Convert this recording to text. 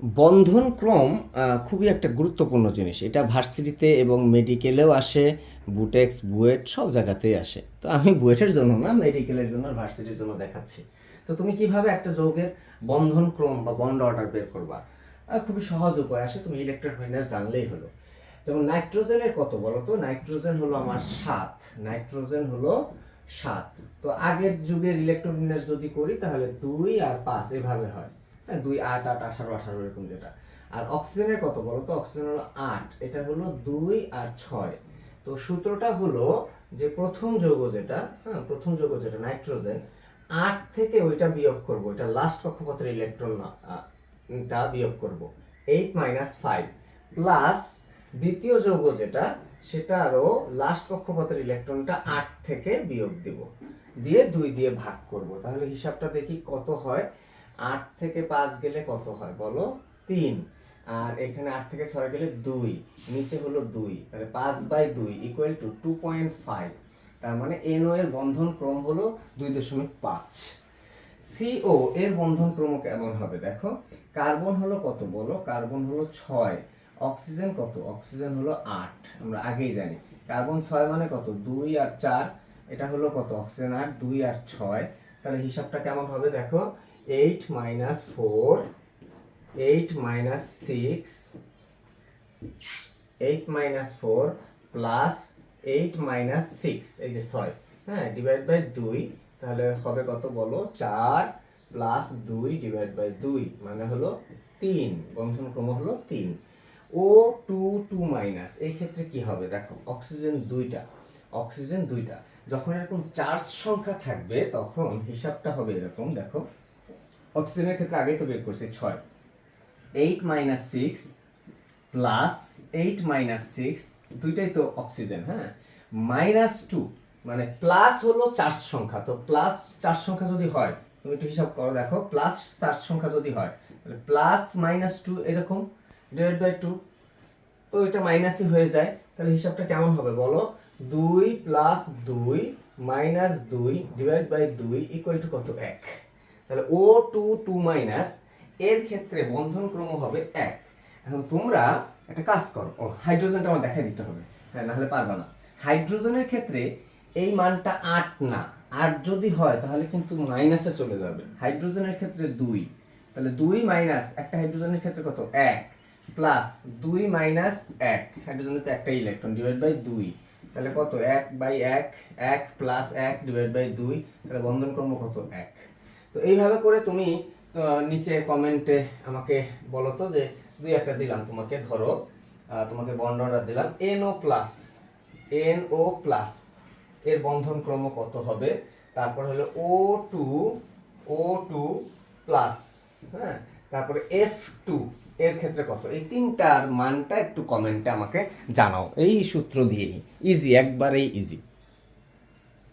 বন্ধন ক্রম খুবই একটা গুরুত্বপূর্ণ জিনিস। এটা ভার্সিটিতে এবং মেডিকেলেও আসে, বুটেক্স, বুয়েট সব জায়গাতেই আসে। তো আমি বুয়েটের জন্য না, মেডিকেলের জন্য ভার্সিটির জন্য দেখাচ্ছি। তো তুমি কীভাবে একটা যৌগের বন্ধন ক্রম বা বন্ড অর্ডার বের করবা? খুবই সহজ উপায় আসে, তুমি ইলেকট্রন বিন্যাস জানলেই হলো। যেমন নাইট্রোজেনের কত বলো তো? নাইট্রোজেন হলো আমার সাত। নাইট্রোজেন হলো সাত। তো আগের যুগের ইলেকট্রন বিন্যাস যদি করি, তাহলে দুই আর পাঁচ, এভাবে হয়। হ্যাঁ দুই আট আট আঠারো আঠারো এরকম যেটা। আর অক্সিজেনের কত বলো তো অক্সিজেন হলো আট। এটা হলো দুই আর ছয়। তো সূত্রটা হলো যে প্রথম যৌগ যেটা হ্যাঁ প্রথম যৌগ যেটা, নাইট্রোজেন, আট থেকে ওইটা বিয়োগ করব। এটা লাস্ট কক্ষপথের ইলেকট্রন টা বিয়োগ করব। এইট মাইনাস ফাইভ প্লাস দ্বিতীয় যৌগ যেটা, সেটা আরও লাস্ট কক্ষপথের ইলেকট্রনটা আট থেকে বিয়োগ দিব। দিয়ে দুই দিয়ে ভাগ করব। তাহলে হিসাবটা দেখি কত হয়? আট থেকে পাঁচ গেলে কত হয় বলো? তিন। আর এখানে আট থেকে ছয় গেলে দুই। নিচে হলো দুই। তাহলে পাঁচ বাই দুই equal to two point five তার মানে এনও এর বন্ধন ক্রম হলো দুই দশমিক পাঁচ। সিও এর বন্ধন ক্রম কেমন হবে দেখো? কার্বন হলো কত বলো? কার্বন হলো ছয়। অক্সিজেন কত? অক্সিজেন হলো আট। আমরা আগেই জানি। কার্বন ছয় মানে কত? দুই আর চার। এটা হলো কত? অক্সিজেন আট, দুই আর ছয়। তাহলে হিসাবটা কেমন হবে দেখো? Eight minus four eight minus six eight minus four plus eight minus six এই যে ছয় হ্যাঁ ডিভাইড বাই দুই, তাহলে হবে কত বলো? চার প্লাস দুই ডিভাইড বাই দুই মানে হলো তিন বন্ধন ক্রম হলো তিন। ও টু টু মাইনাস এই ক্ষেত্রে কি হবে? দেখো অক্সিজেন দুইটা অক্সিজেন দুইটা, যখন এরকম চার্জ সংখ্যা থাকবে, তখন হিসাবটা হবে এরকম, দেখো। অক্সিজেনের ক্ষেত্রে আগেই তো বের করছি, ছয়। Eight minus six plus eight minus six দুইটাই তো অক্সিজেন হ্যাঁ? মাইনাস টু মানে প্লাস হলো চার সংখ্যা, তো প্লাস চার সংখ্যা যদি হয়, তুমি একটু হিসাব করো দেখো প্লাস চার সংখ্যা যদি হয়, তাহলে প্লাস মাইনাস টু এরকম ডিভাইড বাই টু তো এটা মাইনাসই হয়ে যায়, তাহলে হিসাবটা কেমন হবে বলো? দুই প্লাস দুই মাইনাস দুই ডিভাইড বাই দুই ইকুয়াল টু কত? এক। তাহলে ও টু টু মাইনাস এর ক্ষেত্রে বন্ধন ক্রম হবে এক। এখন তোমরা একটা কাজ করো। ও, হাইড্রোজেনটা আমার দেখাই দিতে হবে। হ্যাঁ নাহলে পারবা না। হাইড্রোজেনের ক্ষেত্রে এই মানটা আট না। আট যদি হয়, তাহলে কিন্তু মাইনাসে চলে যাবে। হাইড্রোজেনের ক্ষেত্রে দুই। তাহলে দুই মাইনাস একটা হাইড্রোজেনের ক্ষেত্রে কত? এক। প্লাস দুই মাইনাস এক। হাইড্রোজেনের তো একটাই ইলেকট্রন ডিভাইড বাই দুই। তাহলে কত? এক বাই এক। এক প্লাস এক ডিভাইড বাই দুই। তাহলে বন্ধন ক্রম কত? এক। তো এইভাবে করে তুমি নিচে কমেন্টে আমাকে বলো তো যে দুই একটা দিলাম তোমাকে, ধরো তোমাকে বন্ড অর্ডার দিলাম N O plus N O plus এর বন্ধন ক্রম কত হবে? তারপর হলো O two O two plus হ্যাঁ? তারপরে এফ টু এর ক্ষেত্রে কত? এই তিনটার মানটা একটু কমেন্টে আমাকে জানাও। এই সূত্র দিয়েই ইজি একবারেই ইজি